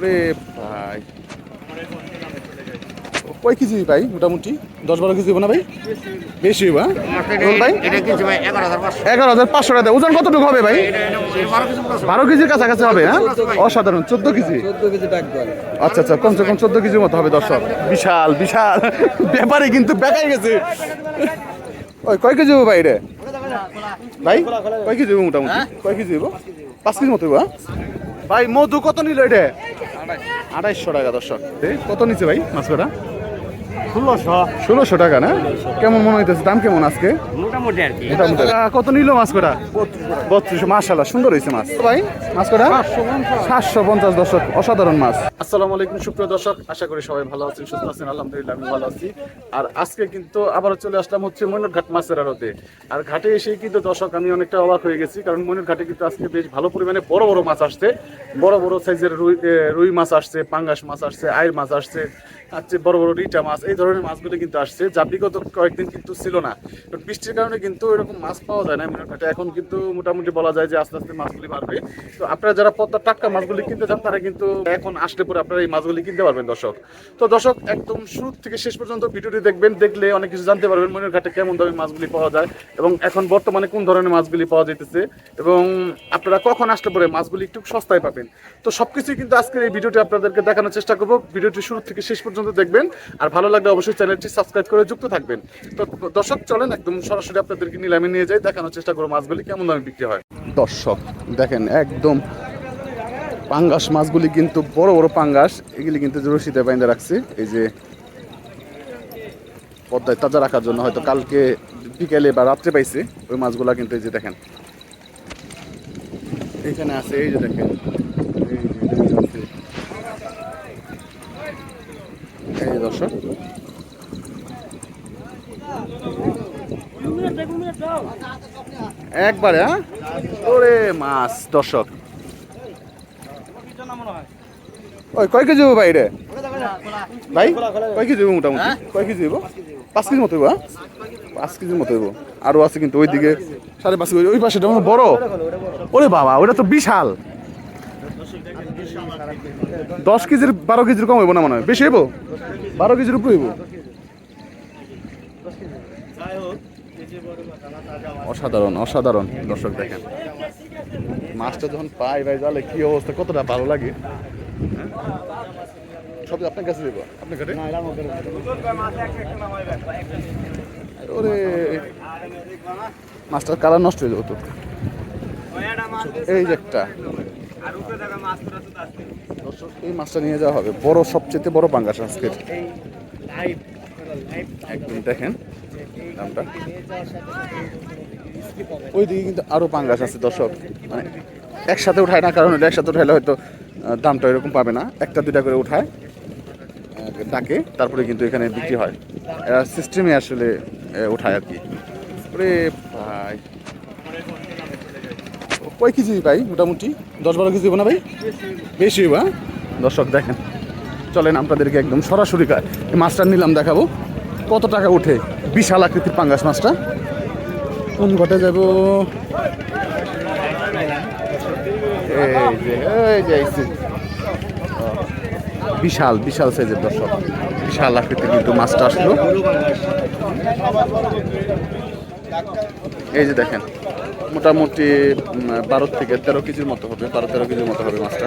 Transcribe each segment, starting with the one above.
ওরে ভাই। কয় কেজি ভাই মোটামুটি? দশ বারো কেজি না ভাই? বেশি হইব হ্যাঁ? ভাই। এগারো হাজার পাঁচশো? এগারো হাজার পাঁচশো টাকা ওজন কতটুকু হবে ভাই? বারো কেজির কাছাকাছি হবে হ্যাঁ? অসাধারণ চোদ্দ কেজি? কেজি আচ্ছা আচ্ছা কমসে কম চোদ্দ কেজির মতো হবে দর্শক। বিশাল বিশাল। ব্যাপারে কিন্তু বেকাই গেছে। ওই কয় কেজি হব ভাই রে ভাই কয় কেজি হব মোটামুটি? কয় কেজি হব? পাঁচ কেজি মতো হইবো, হ্যাঁ? ভাই মধু কত নিল এটা? আড়াইশো টাকা দর্শক। কত নিচ্ছে ভাই মাছ কটা? ষোলোশো। ষোলোশো টাকা না? কেমন মনে হইতেছে? দাম কেমন আজকে? মোটামুটি আর কি। কত নিল মাছ কটা? বত্রিশশো মাসাল্লাহ সুন্দর হয়েছে মাছ। ভাই? মাছ কটা সাতশো পঞ্চাশ দর্শক অসাধারণ মাছ। আসসালামু আলাইকুম সুপ্রিয় দর্শক। আশা করি সবাই ভালো আছেন সুস্থ আছেন। আলহামদুলিল্লাহ আমি ভালো আছি। আর আজকে কিন্তু আবারও চলে আসলাম হচ্ছে ময়ূর মাছের আড়তে। আর ঘাটে কিন্তু দর্শক আমি অনেকটা অবাক হয়ে গেছি কারণ ঘাটে কিন্তু আজকে বেশ ভালো পরিমাণে বড় বড় মাছ আসছে। বড় বড় সাইজের রুই রুই মাছ আসছে পাঙ্গাস মাছ আসছে আয়ের মাছ আসছে হচ্ছে বড় বড় রিটা মাছ এই ধরনের মাছগুলো কিন্তু আসছে যা বিগত কয়েকদিন কিন্তু ছিল না। বৃষ্টির কারণে কিন্তু এরকম মাছ পাওয়া যায় না মনে এখন কিন্তু মোটামুটি বলা যায় যে আস্তে আস্তে মাছগুলি বাড়বে। তো আপনারা যারা পদ্মা টাটকা মাছগুলি কিনতে চান তারা কিন্তু এখন আসলে পরে আপনারা এই মাছগুলি কিনতে পারবেন, দর্শক। তো দর্শক, একদম শুরু থেকে শেষ পর্যন্ত ভিডিওটি দেখবেন, দেখলে অনেক কিছু জানতে পারবেন মনের ঘাটে কেমন দামে মাছগুলি পাওয়া যায় এবং এখন বর্তমানে কোন ধরনের মাছগুলি পাওয়া যেতেছে এবং আপনারা কখন আসলে পরে মাছগুলি একটু সস্তায় পাবেন। তো সবকিছুই কিন্তু আজকের এই ভিডিওটি আপনাদেরকে দেখানোর চেষ্টা করব। ভিডিওটি শুরু থেকে শেষ পর্যন্ত দেখবেন। আর ভালো লাগলে অবশ্যই চ্যানেলটি সাবস্ক্রাইব করে যুক্ত থাকবেন। তো দর্শক, চলেন একদম সরাসরি আপনাদেরকে নিলামে নিয়ে যাই, দেখানোর চেষ্টা করব মাছগুলি কেমন দামে বিক্রি হয়। দর্শক, দেখেন, একদম পাঙ্গাস মাছগুলি কিন্তু বড় বড় পাঙ্গাস, এগুলি কিন্তু রশিদে বাইন্দা রাখছে, এই যে পদ্মায় তাজা রাখার জন্য হয়তো কালকে বিকেলে বা রাত্রে পাইছে, ওই মাছগুলা কিন্তু এই যে দেখেন। এখানে আছে, এই যে দেখেন, এই দর্শক। একবারে হ্যাঁ? ওরে মাছ দর্শক। ওই কয় কেজি হব ভাই রে? ভাই কয় কেজি হব মোটামুটি? কয় কেজি হব? পাঁচ কেজি মতো হইবো হ্যাঁ? পাঁচ কেজির মতো হইবো আরও আছে কিন্তু ওইদিকে সাড়ে পাঁচ কেজি। ওই পাশে বড়। ওরে বাবা ওটা তো বিশাল। দশ কেজির বারো কেজির কম হইব না মনে হয়? বেশি হইব? বারো কেজির উপরে হইব? অসাধারণ অসাধারণ দর্শক দেখেন। মাছটা যখন পাই ভাই জালে কি অবস্থা? কতটা ভালো লাগে? হ্যাঁ? সব আপনার কাছে দেবো। আপনার কাছে ওরে মাছটার কালার নষ্ট হয়ে যাব তো। এই যে একটা। দর্শক, এই মাছটা নিয়ে যাওয়া হবে। বড় সবচেয়ে বড় পাঙ্গাস আজকের। একদম দেখেন দামটা ওইদিকে কিন্তু আরও পাঙ্গাস আছে, দর্শক। মানে একসাথে উঠায় না, কারণ একসাথে উঠাইলে হয়তো দামটা এরকম পাবে না। একটা, দুইটা করে উঠায় ডাকে, তারপরে কিন্তু এখানে বিক্রি হয়। এরা সিস্টেমে আসলে উঠায় আর কি। ভাই। কয় কেজি ভাই, মোটামুটি? দশ বারো কেজি হইব না ভাই? বেশি হইব হ্যাঁ? দর্শক দেখেন। চলেন আপনাদেরকে একদম সরাসরি মাছটা নিলাম, দেখাবো। কত টাকা উঠে বিশাল আকৃতির পাঙ্গাস মাছটা। কোন ঘটে যাব? বিশাল বিশাল সাইজের দর্শক। বিশাল আকৃতির কিন্তু মাছটা আসলো। এই যে দেখেন, মোটামুটি বারো থেকে তেরো কেজির মতো হবে, বারো তেরো কেজির মতো হবে মাছটা।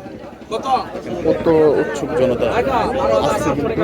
কত উৎসুক জনতা আসছে কিন্তু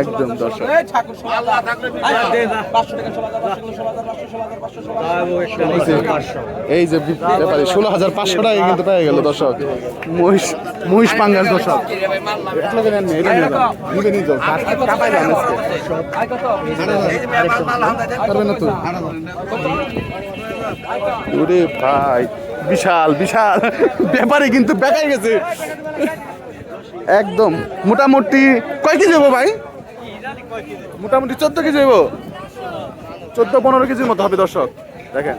একদম দর্শক। এই যে ব্যাপারে ষোলো হাজার পাঁচশো টাকা কিন্তু পেয়ে গেল দর্শক। মহিষ মহিষ পাঙ্গাস দর্শক। ভাই বিশাল বিশাল। ব্যাপারে কিন্তু বেকার গেছে। একদম। মোটামুটি কয় কেজি হব ভাই? মোটামুটি চোদ্দ কেজি হব চোদ্দ পনেরো কেজির মতো হবে দর্শক। দেখেন।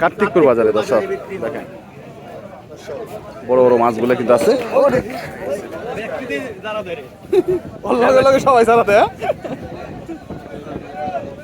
কার্তিকপুর বাজারে দর্শক। দেখেন। বড় বড় মাছগুলো কিন্তু আছে। সবাই চালাতে হ্যাঁ?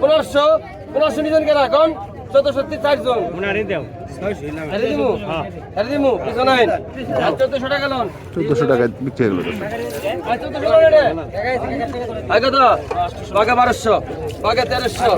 পনেরোশো পনেরোশো নিজন কেনা এখন চোদ্দশো চারজন হেরে দিমু কিছু চোদ্দশো টাকা লোন চোদ্দশো বিক্রি হয়ে গেল বাঘা বারোশো বাঘা তেরোশো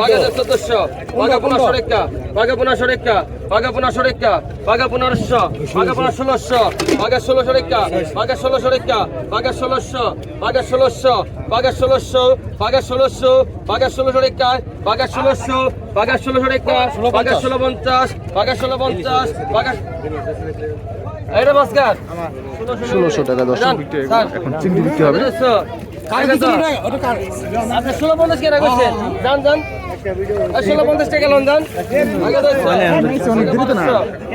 বাঘা চোদ্দশো বাঘা পনেরোশো রেখা বাঘা পনেরোশো রেখা বাঘা পনেরোশো রেখা বাঘা পনেরোশো বাঘা পনেরো ষোলোশো বাঘা ষোলোশো রেখা বাঘা ষোলোশো রেখা বাঘা ষোলোশো বাঘা ষোলোশো বাঘা ষোলোশো বাঘা ষোলোশো বাঘা ষোলোশো রেখা বাঘা ষোলোশো বাঘা ষোলোশো রেখা বাঘা ষোলো পঞ্চাশ বাঘা ষোলো পঞ্চাশ বাঘা এটা বাস্কার ষোলোশো টাকা দশ বিক্রি এখন চিংড়ি বিক্রি হবে। ষোলো পঞ্চাশ কেনা করছেন যান যান। ষোলো পঞ্চাশ টাকা লোন যান।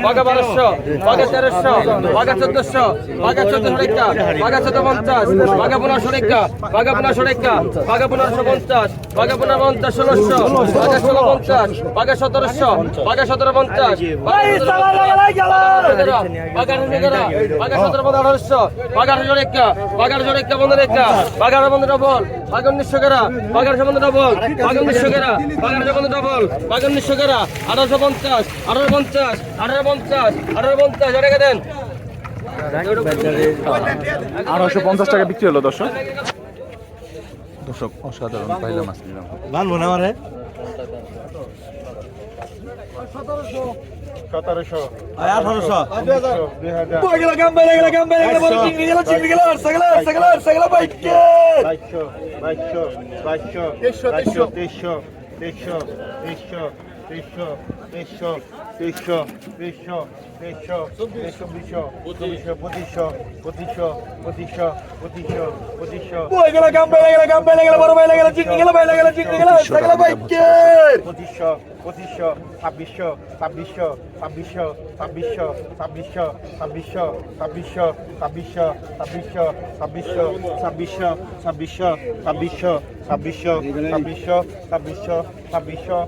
বাঘা বারোশো বাঘা তেরোশো বাঘা চোদ্দশো বাঘা চোদ্দশো রেখা বাঘা চোদ্দ পঞ্চাশ বাঘা পনেরোশো রেখা বাঘা পনেরোশো রেখা বাঘা পনেরোশো পঞ্চাশ বাঘা পনেরো পঞ্চাশ ষোলোশো বাঘা ষোলো পঞ্চাশ বাঘা সতেরোশো বাঘা সতেরো পঞ্চাশ বাঘা সতেরো পনেরো আঠারোশো বাঘা আঠারোশো রেখা বাঘা আঠারোশো রেখা বন্ধ রেখা বাঘা বাগার বন্ধ ডবল বাগান নিঃশকেরা বাগার সম্বন্ধ ডবল বাগান নিঃশকেরা বাগান সম্বন্ধ ডবল বাগান নিঃশকেরা আঠারোশো পঞ্চাশ আঠারো পঞ্চাশ আঠারো পঞ্চাশ আঠারো পঞ্চাশ রেখে দেন। আঠারোশো পঞ্চাশ টাকা বিক্রি হলো দর্শক। দর্শক অসাধারণ পাইলাম মাছ ভালো না আমারে। সতেরোশো। আঠারোশো। বাইশশো বাইশশো বাইশশো তেইশশো তেইশশো তেইশশো তেইশশো তেইশশো। তেইশশো তেইশশো তেইশশো তেইশশো বিশশো চব্বিশশো পঁচিশশো পঁচিশশো পঁচিশশো পঁচিশশো পঁচিশশো পঁচিশশো পঁচিশশো ছাব্বিশশো ছাব্বিশশো ছাব্বিশশো ছাব্বিশশো ছাব্বিশশো ছাব্বিশশো ছাব্বিশশো ছাব্বিশশো ছাব্বিশশো ছাব্বিশশো ছাব্বিশশো ছাব্বিশশো ছাব্বিশশো ছাব্বিশশো ছাব্বিশশো ছাব্বিশশো ছাব্বিশশো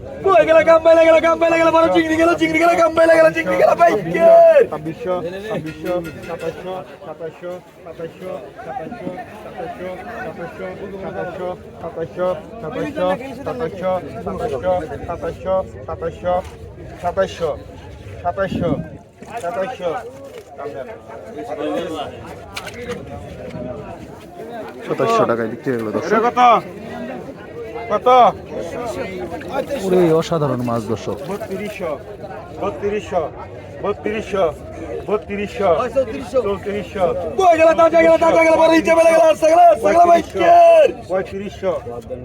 ছাব্বিশশো ছাব্বিশশো সাতাশশো সাতাশশো সাতাশশো সাতাশশো সাতাশশো সাতাশশো সাতাশশো সাতাশশো সাতাশশো সাতাশশো সাতাশশো সাতাশশো সাতাশশো সাতাশশো সাতাশশো সাতাশশো টাকায় বিক্রি হয়ে গেল দর্শক কত কত? পুরো অসাধারণ মাছ দর্শক। বত্রিশশো বত্রিশশো বত্রিশশো বত্রিশশো চৌত্রিশশো পঁয়ত্রিশশো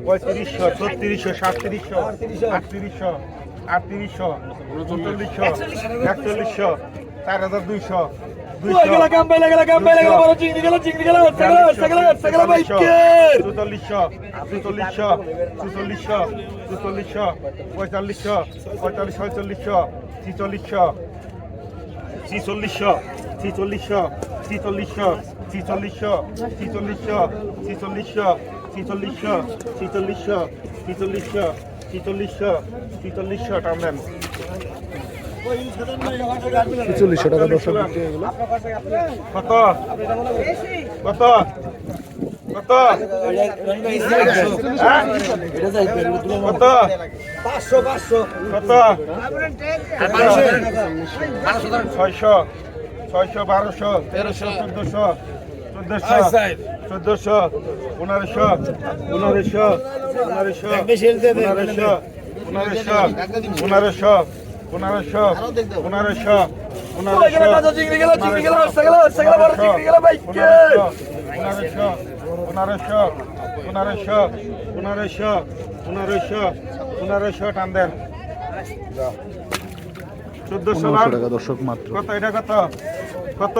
পঁয়ত্রিশশো ছত্রিশশো সাতত্রিশশো আটত্রিশশো আটত্রিশশো উনচল্লিশশো একচল্লিশশো চার হাজার দুইশো চুচল্লিশশো চুচল্লিশশো চুচল্লিশশো চুচল্লিশশো পঁয়তাল্লিশশো পঁয়তাল্লিশ ছয়চল্লিশশো ছিচল্লিশশো ছিচল্লিশশো ছিচল্লিশশো ছিচল্লিশশো ছিচল্লিশশো ছিচল্লিশশো ছিচল্লিশশো ছিচল্লিশশো ছিচল্লিশশো ছিচল্লিশশো ছিচল্লিশশো ছিচল্লিশশো টানবেন ছেচল্লিশশো টাকা দর্শক এগুলো কত? কত? কত? হ্যাঁ? কত? কত? ছয়শো। ছয়শো বারোশো। তেরোশো। চোদ্দশো। চোদ্দশো। চোদ্দশো। পনেরোশো। পনেরোশো। পনেরোশো। পনেরোশো। পনেরোশো। পনেরোশো। পনেরোশো পনেরোশো পনেরোশো পনেরোশো পনেরোশো পনেরোশো পনেরোশো টান দেন। চোদ্দশো টাকা দর্শক মাত্র। কত এটা কত? কত?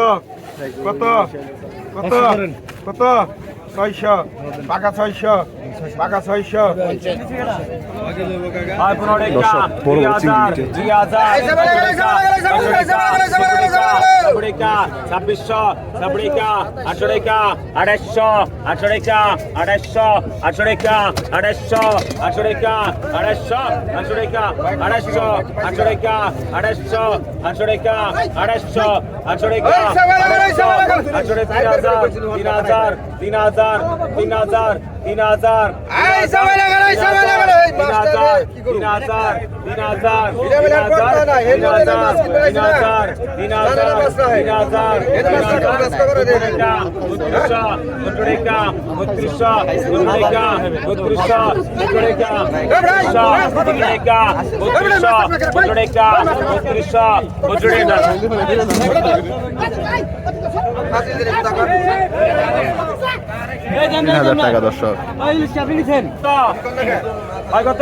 কত? কত? কত? ছয়শো। টাকা ছয়শো। পাকা ছয়শো ছাব্বিশশো ছাব্বিশা আটশো রেখা আড়াইশো আটশো রেখা আড়াইশো আটশো রেখা আড়াইশো আটশো রেখা আড়াইশো আটশো রেখা আড়াইশো আটশো রেখা আড়াইশো আটশো রেখা আড়াইশো আটশো রেখা আটশো রেখা তিন হাজার তিন হাজার তিন হাজার তিন হাজার তিন হাজার তিন হাজার তিন হাজার তিন হাজার তিন হাজার তিন হাজার তিন হাজার বত্রিশ তিন হাজার টাকা দর্শক কত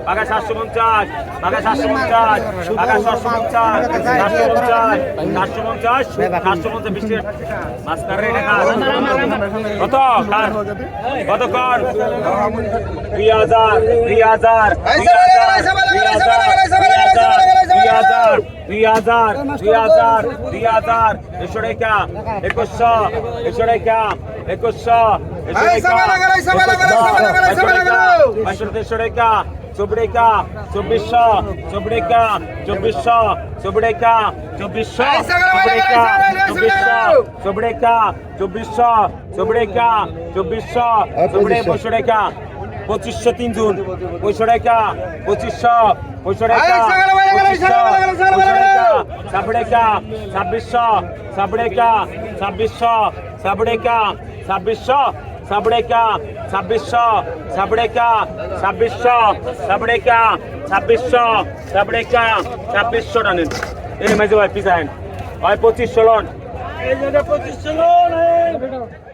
আগা সাতশো পঞ্চাশ আগা সাতশো পঞ্চাশ আগা সাতশো পঞ্চাশ সাতশো পঞ্চাশ সাতশো পঞ্চাশ সাতশো পঞ্চাশ রে টাকা কত? কত কর? দুই হাজার দুই হাজার দুই হাজার দুই হাজার দুই হাজার দুই হাজার দুই হাজার দুই হাজার এসো রেখা একুশশো এসো রেখা একুশশো এসো রেখা বাইশশো তেইশশো রেখা চুবড়েকা চব্বিশশো চুবড়েকা চব্বিশশো চুবড়েকা চব্বিশশো চুবড়েকা চব্বিশশো চুবড়েকা চব্বিশশো চুবড়েকা চব্বিশশো চুবড়ে বসুরেকা পঁচিশশো তিন জুন পঁয়ষড়েকা পঁচিশশো পঁয়ষড়েকা পঁচিশশো পঁয়ষড়েকা সাবড়েকা ছাব্বিশশো সাবড়েকা ছাব্বিশশো সাবড়েকা ছাব্বিশশো সাবড়েকা ছাব্বিশশো সাবড়েকা ছাব্বিশশো সাবড়েকা ছাব্বিশশো সাবড়েকা ছাব্বিশশো টানেন এই মাঝে ভাই পিসাইন ভাই, পঁচিশশো লন। পঁচিশশো লন